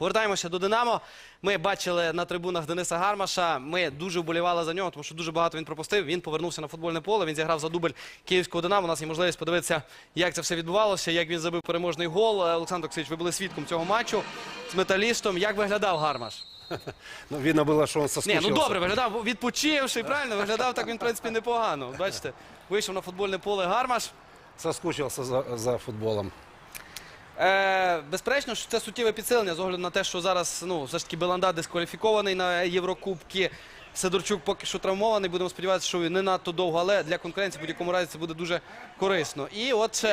Повертаємося до Динамо. Ми бачили на трибунах Дениса Гармаша. Ми дуже вболівали за нього, тому що дуже багато він пропустив. Він повернувся на футбольне поле. Він зіграв за дубль київського Динамо. У нас є можливість подивитися, як це все відбувалося, як він забив переможний гол. Е, Олександр Олексійович, ви були свідком цього матчу з металістом. Як виглядав Гармаш? Ну, видно было, что он Ні, ну добре, виглядав відпочивши, правильно? Виглядав так він, в принципі, непогано. Бачите, вийшов на футбольне поле Гармаш. Соскучился за, за футболом. Е, безперечно, що це суттєве підсилення з огляду на те, що зараз ну, все ж таки Беланда дискваліфікований на Єврокубки. Сидорчук поки що травмований. Будемо сподіватися, що не надто довго, але для конкуренції в будь-якому разі це буде дуже корисно. І от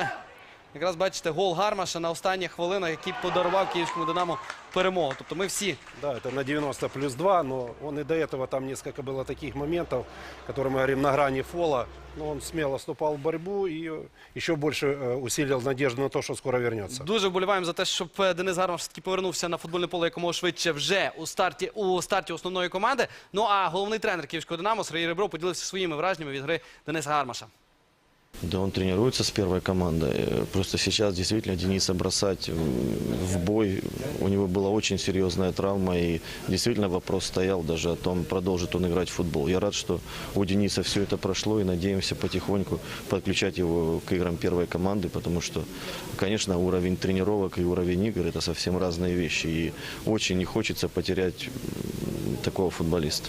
якраз бачите, гол Гармаша на останніх хвилинах, який подарував київському Динамо перемогу. Тобто ми всі Да, это на 90 плюс 2, но он и до этого там несколько было таких моментов, которые мы говорим на грани фола. Но он смело вступал в борьбу и э, еще больше э, усилил надежду на то, что скоро вернется. Дуже вболіваємо за те, щоб е, Денис Гармаш все-таки повернувся на футбольне поле якомога швидше вже у старті у старті основної команди. Ну а головний тренер київського Динамо Сергій Ребро поділився своїми враженнями від гри Дениса Гармаша. Да, он тренируется с первой командой. Э, Просто сейчас действительно Дениса бросать м, в бой. У него была очень серьезная травма, и действительно вопрос стоял даже о том, продолжит он играть в футбол. Я рад, что у Дениса все это прошло, и надеемся потихоньку подключать его к играм первой команды, потому что, конечно, уровень тренировок и уровень игр – это совсем разные вещи, и очень не хочется потерять м, такого футболиста.